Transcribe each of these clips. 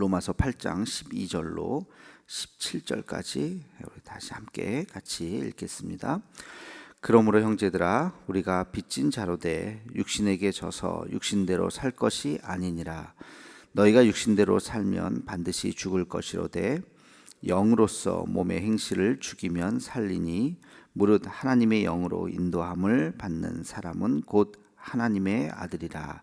로마서 8장 12절로 17절까지 우리 다시 함께 같이 읽겠습니다. 그러므로 형제들아 우리가 빚진 자로 돼 육신에게 져서 육신대로 살 것이 아니니라 너희가 육신대로 살면 반드시 죽을 것이로되 영으로서 몸의 행실을 죽이면 살리니 무릇 하나님의 영으로 인도함을 받는 사람은 곧 하나님의 아들이라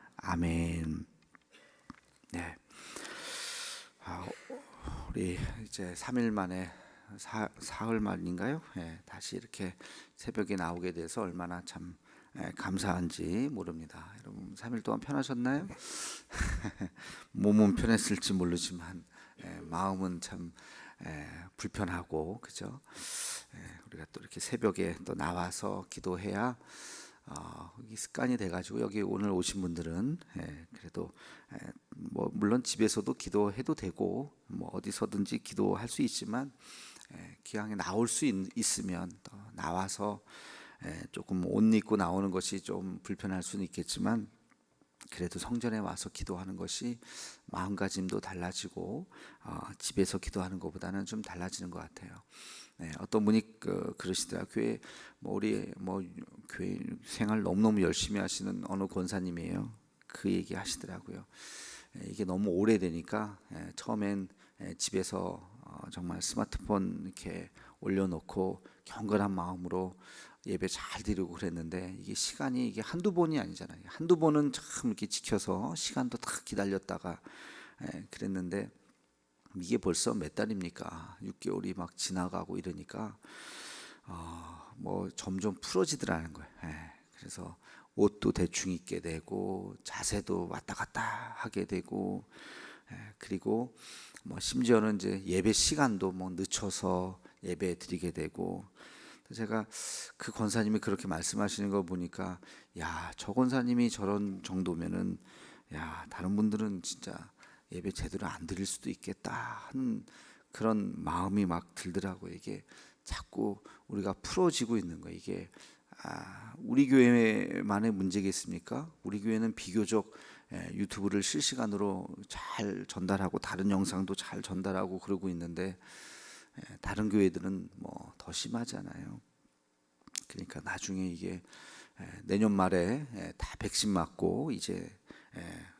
아멘. 네. 아, 우리 이제 3일 만에 사, 사흘 만인가요? 예, 다시 이렇게 새벽에 나오게 돼서 얼마나 참 예, 감사한지 모릅니다. 여러분 3일 동안 편하셨나요? 몸은 편했을지 모르지만 예, 마음은 참 예, 불편하고 그죠? 예, 우리가 또 이렇게 새벽에 또 나와서 기도해야 어, 이 습관이 돼가지고 여기 오늘 오신 분들은 예, 그래도 예, 뭐 물론 집에서도 기도해도 되고 뭐 어디서든지 기도할 수 있지만 예, 기왕에 나올 수 있, 있으면 또 나와서 예, 조금 옷 입고 나오는 것이 좀 불편할 수는 있겠지만 그래도 성전에 와서 기도하는 것이 마음가짐도 달라지고 어, 집에서 기도하는 것보다는 좀 달라지는 것 같아요. 네, 어떤 분이 그, 그러시더라 교회 뭐 우리 뭐 교회 생활 너무 너무 열심히 하시는 어느 권사님이에요. 그 얘기 하시더라고요. 예, 이게 너무 오래되니까 예, 처음엔 예, 집에서 어, 정말 스마트폰 이렇게 올려놓고 경건한 마음으로 예배 잘 드리고 그랬는데 이게 시간이 이게 한두 번이 아니잖아요. 한두 번은 참 이렇게 지켜서 시간도 딱 기다렸다가 예, 그랬는데 이게 벌써 몇 달입니까? 6개월이 막 지나가고 이러니까 어, 뭐 점점 풀어지더라는 거예요. 예, 그래서 옷도 대충 입게 되고 자세도 왔다 갔다 하게 되고 예, 그리고 뭐 심지어는 이제 예배 시간도 뭐 늦춰서 예배 드리게 되고 제가 그 권사님이 그렇게 말씀하시는 거 보니까 야 저 권사님이 저런 정도면은 야 다른 분들은 진짜 예배 제대로 안 드릴 수도 있겠다 하는 그런 마음이 막 들더라고요. 이게 자꾸 우리가 풀어지고 있는 거 이게 아, 우리 교회만의 문제겠습니까? 우리 교회는 비교적 예, 유튜브를 실시간으로 잘 전달하고 다른 영상도 잘 전달하고 그러고 있는데 예, 다른 교회들은 뭐 더 심하잖아요. 그러니까 나중에 이게 예, 내년 말에 다 백신 맞고 이제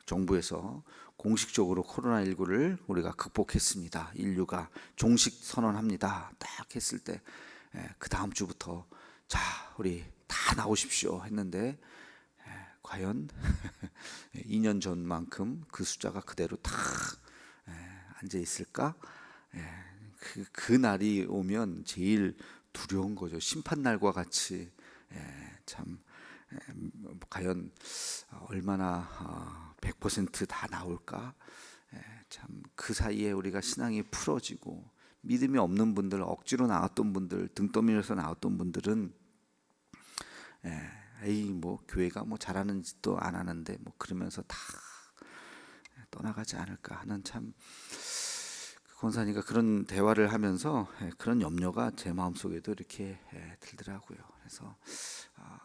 정부에서 공식적으로 코로나 19를 우리가 극복했습니다. 인류가 종식 선언합니다. 딱 했을 때 그 다음 주부터 자 우리 다 나오십시오 했는데 과연 2년 전만큼 그 숫자가 그대로 탁 앉아 있을까? 그, 그 날이 오면 제일 두려운 거죠. 심판 날과 같이 참 과연 얼마나 100%다 어, 나올까? 참그 사이에 우리가 신앙이 풀어지고 믿음이 없는 분들, 억지로 나왔던 분들, 등 떠밀려서 나왔던 분들은 에이 뭐 교회가 뭐 잘하는 짓도 안 하는데 뭐 그러면서 다 떠나가지 않을까 하는 참그 권사님과 그런 대화를 하면서 그런 염려가 제 마음속에도 이렇게 들더라고요. 그래서 아,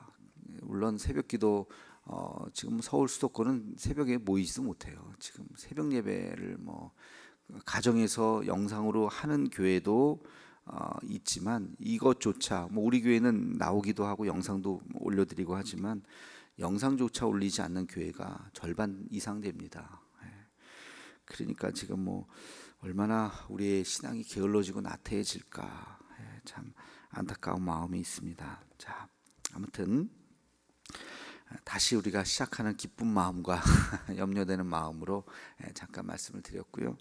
물론 새벽기도 어, 지금 서울 수도권은 새벽에 모이지도 못해요. 지금 새벽 예배를 뭐 가정에서 영상으로 하는 교회도 어, 있지만 이것조차 뭐 우리 교회는 나오기도 하고 영상도 올려드리고 하지만 영상조차 올리지 않는 교회가 절반 이상 됩니다. 예. 그러니까 지금 뭐 얼마나 우리의 신앙이 게을러지고 나태해질까 예, 참 안타까운 마음이 있습니다. 자 아무튼 다시 우리가 시작하는 기쁜 마음과 염려되는 마음으로 예, 잠깐 말씀을 드렸고요.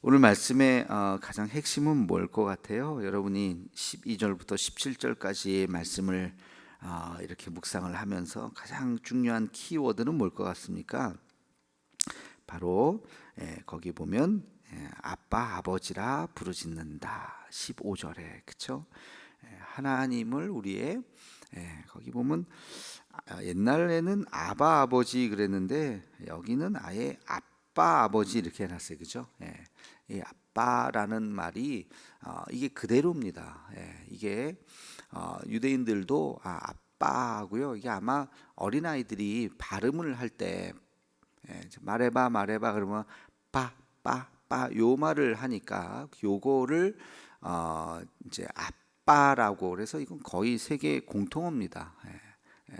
오늘 말씀의 어, 가장 핵심은 뭘 것 같아요? 여러분이 12절부터 17절까지의 말씀을 어, 이렇게 묵상을 하면서 가장 중요한 키워드는 뭘 것 같습니까? 바로 예, 거기 보면 예, 아빠 아버지라 부르짖는다. 15절에 그쵸? 예, 하나님을 우리의 예, 거기 보면 아, 옛날에는 아바 아버지 그랬는데 여기는 아예 아빠 아버지 이렇게 해놨어요. 그죠? 예, 이 아빠라는 말이 어, 이게 그대로입니다. 예, 이게 어, 유대인들도 아, 아빠고요. 이게 아마 어린 아이들이 발음을 할때 예, 이제 말해봐 말해봐 그러면 빠빠 빠 요 말을 하니까 요거를 어 이제 아빠라고 그래서 이건 거의 세계 공통어입니다. 예, 예,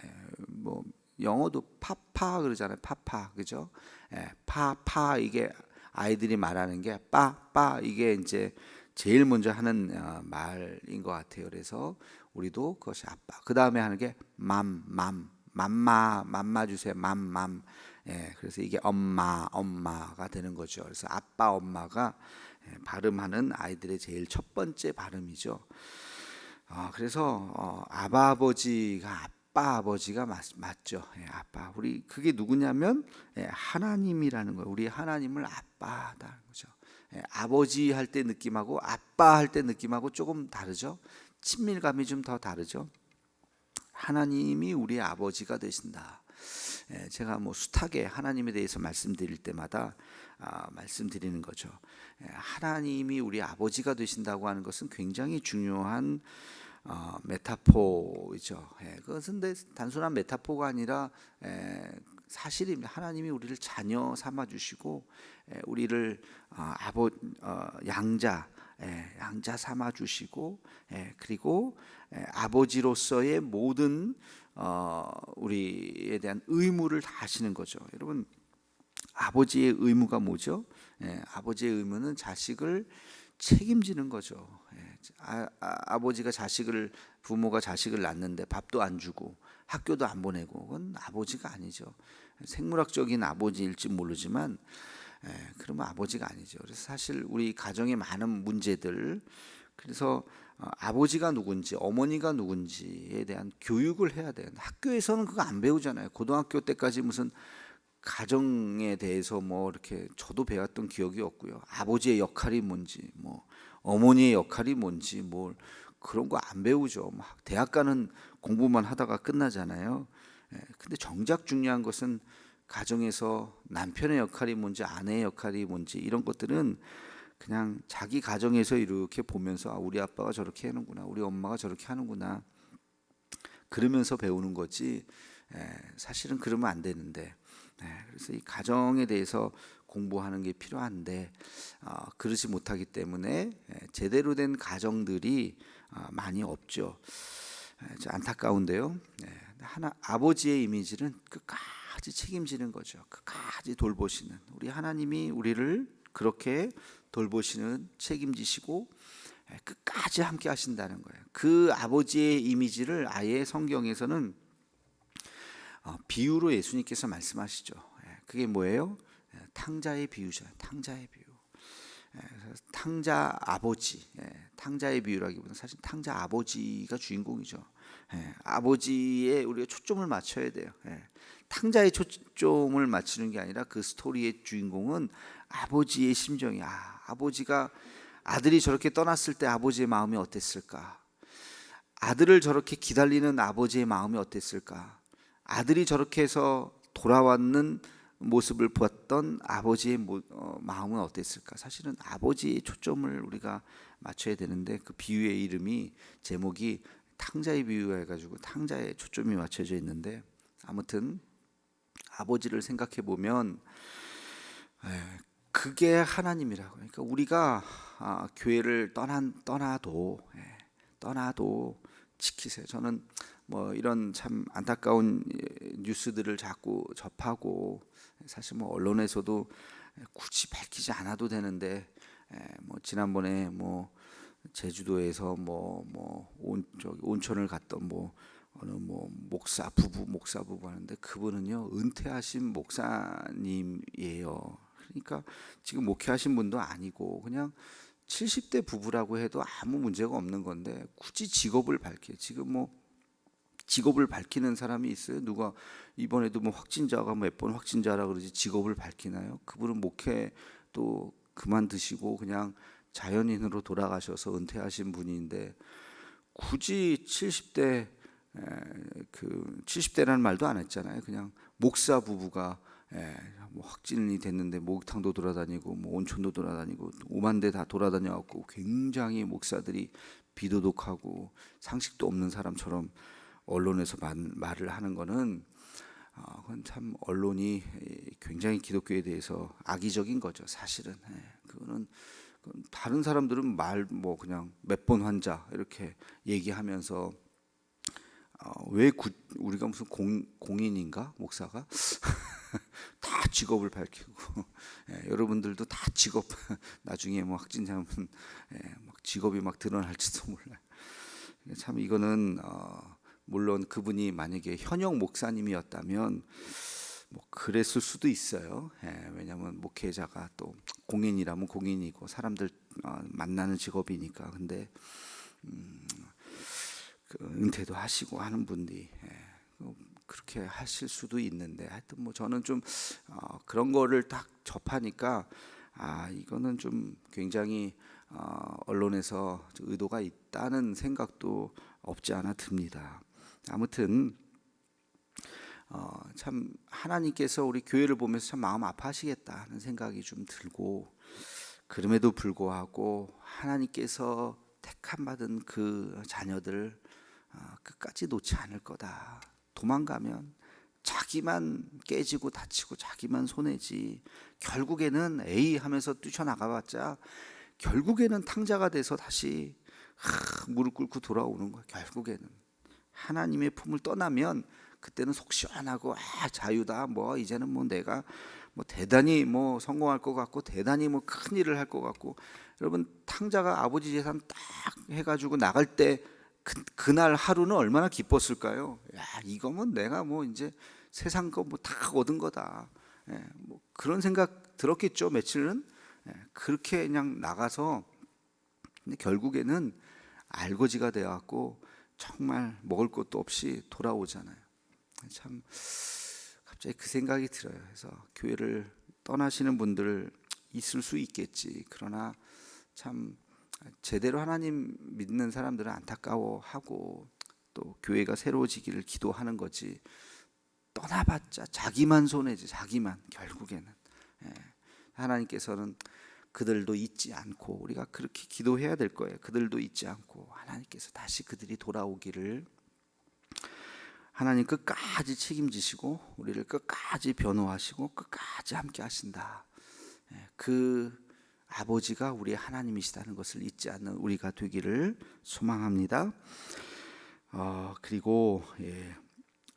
뭐 영어도 파파 그러잖아요. 파파 그죠? 예, 파파 이게 아이들이 말하는 게 빠빠 이게 이제 제일 먼저 하는 어, 말인 것 같아요. 그래서 우리도 그것이 아빠. 그 다음에 하는 게 맘, 맘, 맘마, 맘마 주세요. 맘, 맘. 예, 그래서 이게 엄마, 엄마가 되는 거죠. 그래서 아빠, 엄마가 예, 발음하는 아이들의 제일 첫 번째 발음이죠. 어, 그래서 어, 아바 아버지가 아빠 아버지가 맞, 맞죠. 예, 아빠. 우리 그게 누구냐면 예, 하나님이라는 거예요. 우리 하나님을 아빠다는 거죠. 예, 아버지 할 때 느낌하고 아빠 할 때 느낌하고 조금 다르죠. 친밀감이 좀 더 다르죠. 하나님이 우리의 아버지가 되신다. 예, 제가 뭐 숱하게 하나님에 대해서 말씀드릴 때마다 아, 말씀드리는 거죠. 예, 하나님이 우리 아버지가 되신다고 하는 것은 굉장히 중요한 어, 메타포이죠. 예, 그것은 단순한 메타포가 아니라 예, 사실입니다. 하나님이 우리를 자녀 삼아 주시고 예, 우리를 어, 아버 어, 양자 예, 양자 삼아 주시고 예, 그리고 예, 아버지로서의 모든 어, 우리에 대한 의무를 다 하시는 거죠. 여러분 아버지의 의무가 뭐죠? 예, 아버지의 의무는 자식을 책임지는 거죠. 예, 아, 아, 버지가 자식을 부모가 자식을 낳는데 밥도 안 주고 학교도 안 보내고 그건 아버지가 아니죠. 생물학적인 아버지일지 모르지만 예, 그러면 아버지가 아니죠. 그래서 사실 우리 가정의 많은 문제들 그래서 어, 아버지가 누군지 어머니가 누군지에 대한 교육을 해야 돼요. 학교에서는 그거 안 배우잖아요. 고등학교 때까지 무슨 가정에 대해서 뭐 이렇게 저도 배웠던 기억이 없고요. 아버지의 역할이 뭔지, 뭐 어머니의 역할이 뭔지, 뭐 그런 거 안 배우죠. 대학 가는 공부만 하다가 끝나잖아요. 예, 근데 정작 중요한 것은 가정에서 남편의 역할이 뭔지, 아내의 역할이 뭔지 이런 것들은 그냥 자기 가정에서 이렇게 보면서 아, 우리 아빠가 저렇게 하는구나, 우리 엄마가 저렇게 하는구나. 그러면서 배우는 거지. 에, 사실은 그러면 안 되는데. 에, 그래서 이 가정에 대해서 공부하는 게 필요한데 어, 그러지 못하기 때문에 에, 제대로 된 가정들이 어, 많이 없죠. 에, 안타까운데요. 에, 하나 아버지의 이미지는 끝까지 책임지는 거죠. 끝까지 돌보시는 우리 하나님이 우리를 그렇게 돌보시는 책임지시고 예, 끝까지 함께 하신다는 거예요. 그 아버지의 이미지를 아예 성경에서는 어, 비유로 예수님께서 말씀하시죠. 예, 그게 뭐예요? 예, 탕자의 비유죠. 탕자의 비유. 탕자 아버지, 탕자의 비유라기보다는 사실 탕자 아버지가 주인공이죠. 아버지에 우리가 초점을 맞춰야 돼요. 탕자의 초점을 맞추는 게 아니라 그 스토리의 주인공은 아버지의 심정이 아, 아버지가 아들이 저렇게 떠났을 때 아버지의 마음이 어땠을까? 아들을 저렇게 기다리는 아버지의 마음이 어땠을까? 아들이 저렇게 해서 돌아왔는 모습을 보았던 아버지의 어, 마음은 어땠을까? 사실은 아버지의 초점을 우리가 맞춰야 되는데 그 비유의 이름이 제목이 탕자의 비유가 해가지고 탕자의 초점이 맞춰져 있는데 아무튼 아버지를 생각해 보면 그게 하나님이라고. 그러니까 우리가 아, 교회를 떠난 떠나도 예, 떠나도 지키세요. 저는 뭐 이런 참 안타까운 뉴스들을 자꾸 접하고 사실 뭐 언론에서도 굳이 밝히지 않아도 되는데 예, 뭐 지난번에 뭐 제주도에서 뭐뭐 온천을 갔던 뭐 어느 뭐 목사 부부 목사 부부 하는데 그분은요 은퇴하신 목사님이에요. 그러니까 지금 목회하신 분도 아니고 그냥 70대 부부라고 해도 아무 문제가 없는 건데 굳이 직업을 밝혀 지금 뭐 직업을 밝히는 사람이 있어요. 누가 이번에도 뭐 확진자가 몇 번 확진자라 그러지 직업을 밝히나요? 그분은 목회 또 그만두시고 그냥 자연인으로 돌아가셔서 은퇴하신 분인데 굳이 70대 에, 그 70대라는 말도 안 했잖아요. 그냥 목사 부부가 에, 뭐 확진이 됐는데 목욕탕도 돌아다니고 뭐 온천도 돌아다니고 오만 대 다 돌아다녀 갖고 굉장히 목사들이 비도덕하고 상식도 없는 사람처럼 언론에서 말, 말을 하는 거는 어, 그건 참 언론이 굉장히 기독교에 대해서 악의적인 거죠. 사실은 예, 그거는 다른 사람들은 말 뭐 그냥 몇 번 환자 이렇게 얘기하면서 어, 왜 구, 우리가 무슨 공, 공인인가 목사가 다 직업을 밝히고 예, 여러분들도 다 직업 나중에 뭐 확진자면 예, 막 직업이 막 드러날지도 몰라요. 참 이거는 어, 물론 그분이 만약에 현역 목사님이었다면 뭐 그랬을 수도 있어요. 예, 왜냐하면 목회자가 또 공인이라면 공인이고 사람들 어, 만나는 직업이니까. 근데 음, 그 은퇴도 하시고 하는 분들이 예, 그 그렇게 하실 수도 있는데 하여튼 뭐 저는 좀 어, 그런 거를 딱 접하니까 아 이거는 좀 굉장히 어, 언론에서 의도가 있다는 생각도 없지 않아 듭니다. 아무튼 어, 참 하나님께서 우리 교회를 보면서 참 마음 아파하시겠다 하는 생각이 좀 들고 그럼에도 불구하고 하나님께서 택함 받은 그 자녀들 어, 끝까지 놓지 않을 거다. 도망가면 자기만 깨지고 다치고 자기만 손해지. 결국에는 A 하면서 뛰쳐나가봤자 결국에는 탕자가 돼서 다시 하, 무릎 꿇고 돌아오는 거야. 결국에는 하나님의 품을 떠나면 그때는 속 시원하고 아 자유다. 뭐 이제는 뭐 내가 뭐 대단히 뭐 성공할 것 같고 대단히 뭐 큰 일을 할 것 같고 여러분 탕자가 아버지 재산 딱 해가지고 나갈 때 그, 그날 하루는 얼마나 기뻤을까요? 야 이거면 내가 뭐 이제 세상 거 뭐 다 얻은 거다. 예, 뭐 그런 생각 들었겠죠 며칠은 예, 그렇게 그냥 나가서 근데 결국에는 알거지가 되어갖고 정말 먹을 것도 없이 돌아오잖아요. 참 갑자기 그 생각이 들어요. 그래서 교회를 떠나시는 분들 있을 수 있겠지. 그러나 참 제대로 하나님 믿는 사람들은 안타까워하고 또 교회가 새로워지기를 기도하는 거지. 떠나봤자 자기만 손해지. 자기만 결국에는 예. 하나님께서는 그들도 잊지 않고 우리가 그렇게 기도해야 될 거예요. 그들도 잊지 않고 하나님께서 다시 그들이 돌아오기를 하나님 끝까지 책임지시고 우리를 끝까지 변호하시고 끝까지 함께 하신다. 예, 그 아버지가 우리의 하나님이시다는 것을 잊지 않는 우리가 되기를 소망합니다. 어, 그리고 예,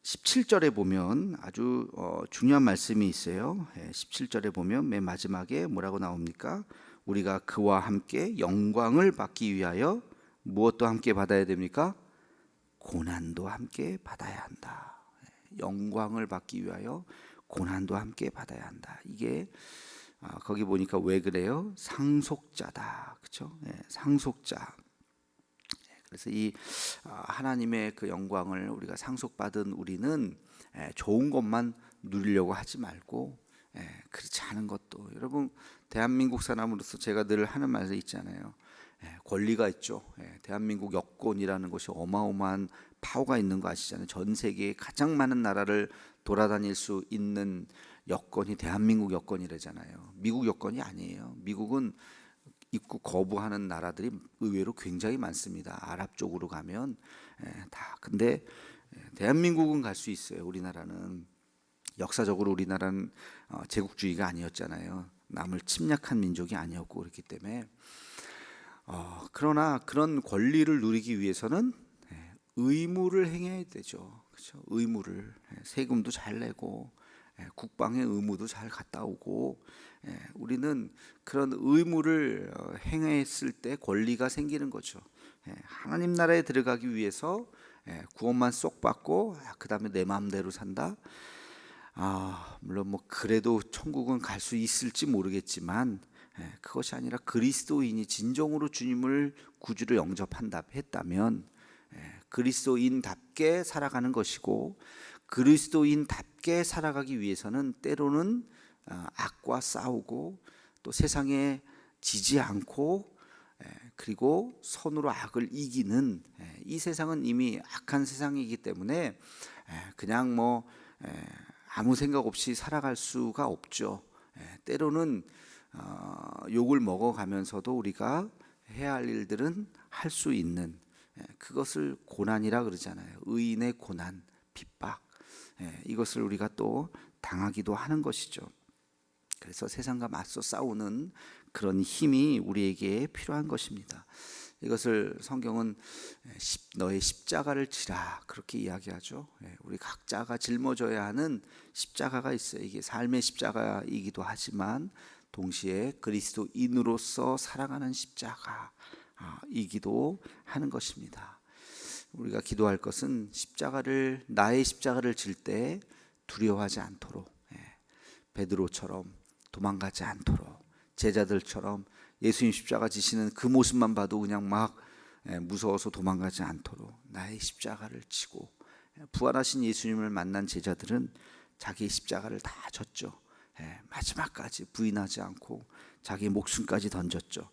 17절에 보면 아주 어, 중요한 말씀이 있어요. 예, 17절에 보면 맨 마지막에 뭐라고 나옵니까? 우리가 그와 함께 영광을 받기 위하여 무엇도 함께 받아야 됩니까? 고난도 함께 받아야 한다. 예, 영광을 받기 위하여 고난도 함께 받아야 한다. 이게 아, 거기 보니까 왜 그래요? 상속자다. 그렇죠? 예, 상속자. 그래서 이 아, 하나님의 그 영광을 우리가 상속받은 우리는 예, 좋은 것만 누리려고 하지 말고 예, 그렇지 않은 것도 여러분 대한민국 사람으로서 제가 늘 하는 말이 있잖아요. 예, 권리가 있죠. 대한민국 여권이라는 것이 어마어마한 파워가 있는 거 아시잖아요. 전 세계에 가장 많은 나라를 돌아다닐 수 있는 여권이 대한민국 여권이라잖아요. 미국 여권이 아니에요. 미국은 입국 거부하는 나라들이 의외로 굉장히 많습니다. 아랍 쪽으로 가면 예, 다. 근데 예, 대한민국은 갈 수 있어요. 우리나라는 역사적으로 우리나라는 어, 제국주의가 아니었잖아요. 남을 침략한 민족이 아니었고 그렇기 때문에 어, 그러나 그런 권리를 누리기 위해서는 예, 의무를 행해야 되죠. 그렇죠? 의무를 세금도 잘 내고 국방의 의무도 잘 갔다 오고 예, 우리는 그런 의무를 어, 행했을 때 권리가 생기는 거죠. 예, 하나님 나라에 들어가기 위해서 예, 구원만 쏙 받고 아, 그 다음에 내 마음대로 산다. 아 물론 뭐 그래도 천국은 갈 수 있을지 모르겠지만 그것이 아니라 그리스도인이 진정으로 주님을 구주로 영접한다 했다면 그리스도인답게 살아가는 것이고 그리스도인답게 살아가기 위해서는 때로는 어, 악과 싸우고 또 세상에 지지 않고 그리고 손으로 악을 이기는 이 세상은 이미 악한 세상이기 때문에 그냥 뭐 아무 생각 없이 살아갈 수가 없죠. 때로는 어, 욕을 먹어가면서도 우리가 해야 할 일들은 할 수 있는 그것을 고난이라 그러잖아요. 의인의 고난, 핍박 이것을 우리가 또 당하기도 하는 것이죠. 그래서 세상과 맞서 싸우는 그런 힘이 우리에게 필요한 것입니다. 이것을 성경은 너의 십자가를 지라 그렇게 이야기하죠. 예, 우리 각자가 짊어져야 하는 십자가가 있어요. 이게 삶의 십자가이기도 하지만 동시에 그리스도인으로서 살아가는 십자가이기도 하는 것입니다. 우리가 기도할 것은 십자가를 나의 십자가를 질 때 두려워하지 않도록 예, 베드로처럼 도망가지 않도록 제자들처럼 예수님 십자가 지시는 그 모습만 봐도 그냥 막 예, 무서워서 도망가지 않도록 나의 십자가를 지고 예, 부활하신 예수님을 만난 제자들은 자기 십자가를 다 졌죠. 예, 마지막까지 부인하지 않고 자기 목숨까지 던졌죠.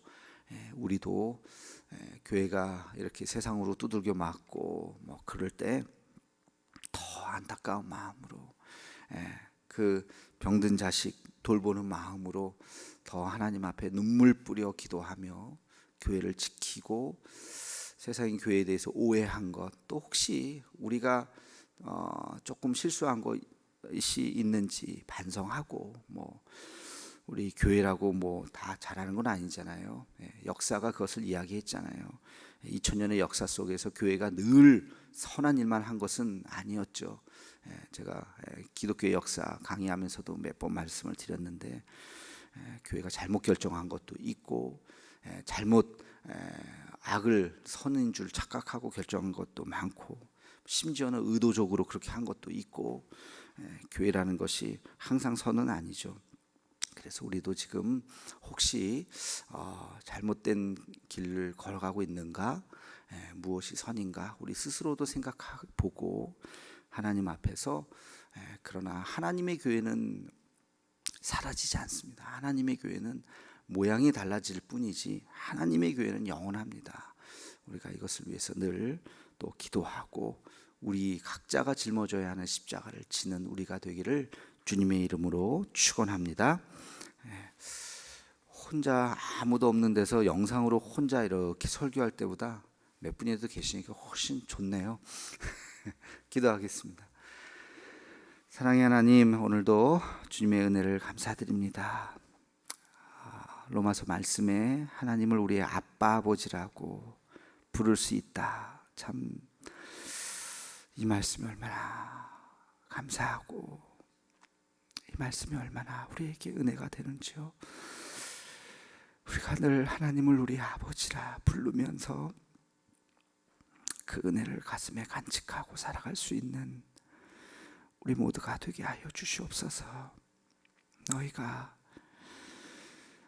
우리도 교회가 이렇게 세상으로 두들겨 맞고 뭐 그럴 때 더 안타까운 마음으로 그 병든 자식 돌보는 마음으로 더 하나님 앞에 눈물 뿌려 기도하며 교회를 지키고 세상의 교회에 대해서 오해한 것 또 혹시 우리가 어 조금 실수한 것이 있는지 반성하고 뭐 우리 교회라고 뭐 다 잘하는 건 아니잖아요. 예, 역사가 그것을 이야기했잖아요. 2000년의 역사 속에서 교회가 늘 선한 일만 한 것은 아니었죠. 예, 제가 예, 기독교의 역사 강의하면서도 몇 번 말씀을 드렸는데 교회가 잘못 결정한 것도 있고 잘못 악을 선인 줄 착각하고 결정한 것도 많고 심지어는 의도적으로 그렇게 한 것도 있고 교회라는 것이 항상 선은 아니죠. 그래서 우리도 지금 혹시 어, 잘못된 길을 걸어가고 있는가, 무엇이 선인가, 우리 스스로도 생각하고 보고 하나님 앞에서 그러나 하나님의 교회는 사라지지 않습니다. 하나님의 교회는 모양이 달라질 뿐이지 하나님의 교회는 영원합니다. 우리가 이것을 위해서 늘 또 기도하고 우리 각자가 짊어져야 하는 십자가를 지는 우리가 되기를 주님의 이름으로 축원합니다. 예. 혼자 아무도 없는 데서 영상으로 혼자 이렇게 설교할 때보다 몇 분이라도 계시니까 훨씬 좋네요. 기도하겠습니다. 사랑의 하나님, 오늘도 주님의 은혜를 감사드립니다. 아, 로마서 말씀에 하나님을 우리의 아빠 아버지라고 부를 수 있다. 참 이 말씀이 얼마나 감사하고 이 말씀이 얼마나 우리에게 은혜가 되는지요. 우리가 늘 하나님을 우리 아버지라 부르면서 그 은혜를 가슴에 간직하고 살아갈 수 있는 우리 모두가 되게 하여 주시옵소서. 너희가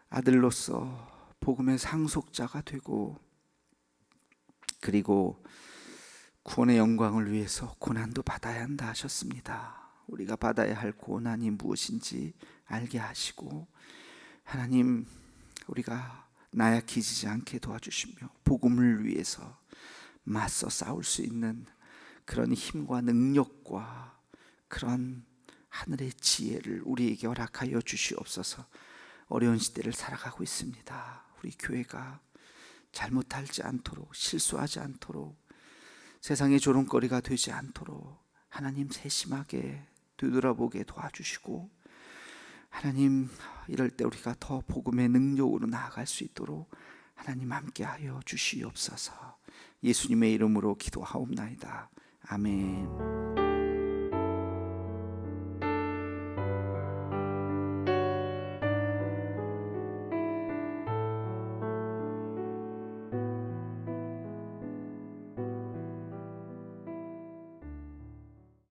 아들로서 복음의 상속자가 되고 그리고 구원의 영광을 위해서 고난도 받아야 한다 하셨습니다. 우리가 받아야 할 고난이 무엇인지 알게 하시고 하나님 우리가 나약해지지 않게 도와주시며 복음을 위해서 맞서 싸울 수 있는 그런 힘과 능력과 그런 하늘의 지혜를 우리에게 허락하여 주시옵소서. 어려운 시대를 살아가고 있습니다. 우리 교회가 잘못하지 않도록 실수하지 않도록 세상의 조롱거리가 되지 않도록 하나님 세심하게 되돌아보게 도와주시고 하나님 이럴 때 우리가 더 복음의 능력으로 나아갈 수 있도록 하나님 함께하여 주시옵소서. 예수님의 이름으로 기도하옵나이다. 아멘.